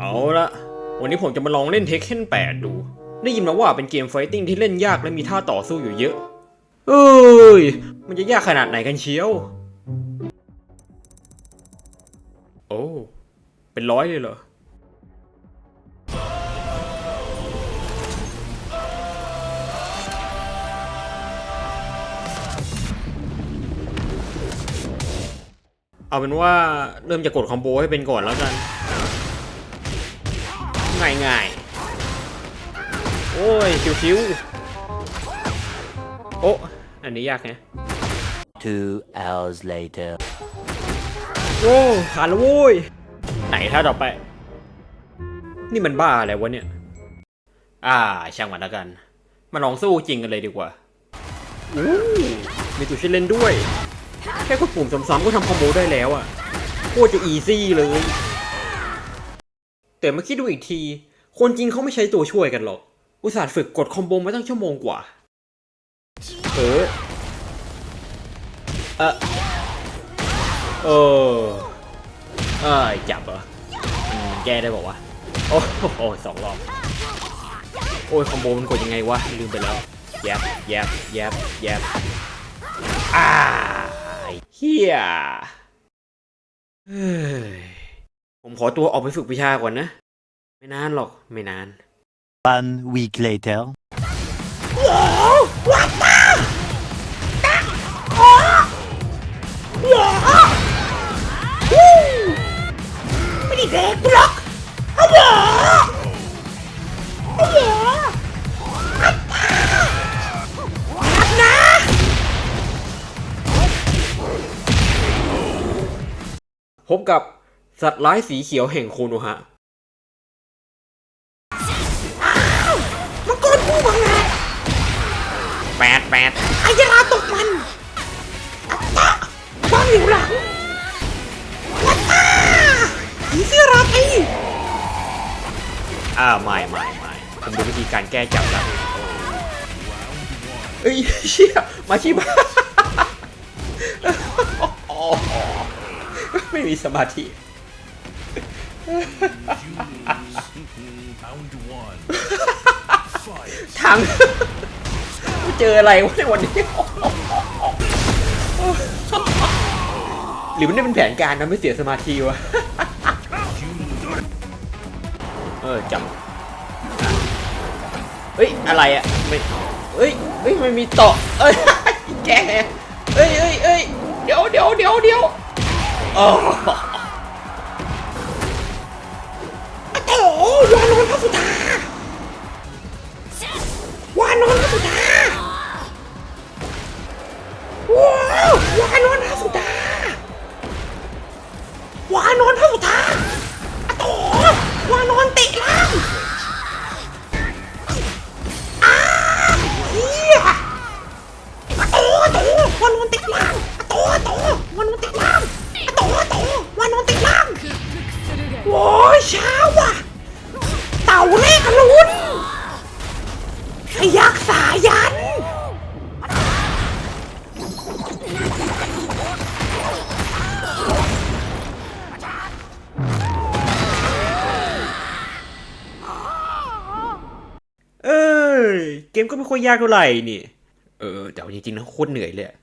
เอาละวันนี้ผมจะมาลองเล่นเทคเ e น8 ดู ได้ยินมาว่าเป็นเกมไฟติ้งที่เล่นยากและมีท่าต่อสู้อยู่เยอะ เอ้ย มันจะยากขนาดไหนกันเชียว โอ้ เป็นร้อยเลยเหรอ เอาเป็นว่าเริ่มจะกดคอมโบให้เป็นก่อนแล้วกัน ง่ายง่ายๆโอ้ยชิวๆโอ้อันนี้ยากไง Two hours later. โอ้ขาดแล้วโว้ย ไหนท่าต่อไป นี่มันบ้าอะไรวะเนี่ย อ่า ช่างมันแล้วกัน มาลองสู้จริงกันเลยดีกว่าอู้มีตัวช่วยเล่นด้วย แค่กดปุ่มซ้ำๆก็ทำคอมโบได้แล้วอะโคตรจะอีซี่เลย แต่มาคิดดูอีกที คนจริงเขาไม่ใช้ตัวช่วยกันหรอก อุตส่าห์ฝึกกดคอมโบมาตั้งชั่วโมงกว่า เออเออเออเออจับเหรอแก้ได้บอกว่า โอ้โหสองรอบ โอ้ยคอมโบมันกดยังไงวะ ลืมไปแล้ว แยบแยบแยบแยบอ่าเฮียเฮ้ย ผมขอตัวออกไปฝึกวิชาก่อนนะ ไม่นานหรอกไม่นาน One week later. ไม่ได้แดกกูหรอกเอาเหรอเอาเหรออัตตารับนะพบกับ สัตว์ร้ายสีเขียวแห่งโคโนฮะมังกรผู้บังอาจแปดแปดอายาตกมันอัตตาบ้างอยู่หลังอัตตาผีเสื้อราตรีอ่าไม่ไม่ไม่ผมดูวิธีการแก้จับแล้วเอ้ยเชี่ยมาชีบ้าอ๋อไม่มีสมาธิ Round one. Fight. ทางเจออะไรวะในวันนี้ หรือมันได้เป็นแผนการนะไม่เสียสมาธิวะ เออจับเฮ้ย อะไรอะไม่เฮ้ยเฮ้ยมันมีตาะเอ้ยแกเฮ้ยเฮ้ยเฮ้ยเดี๋ยวเดี๋ยวเดี๋ยวเดี๋ยวอ๋อ ช้าว่ะ เต่าเลขอรุณขยักสายัน เอ้ยเกมก็ไม่ค่อยยากเท่าไหร่นี่ เออแต่เอาจริงๆนะโคตรเหนื่อยเลยอะ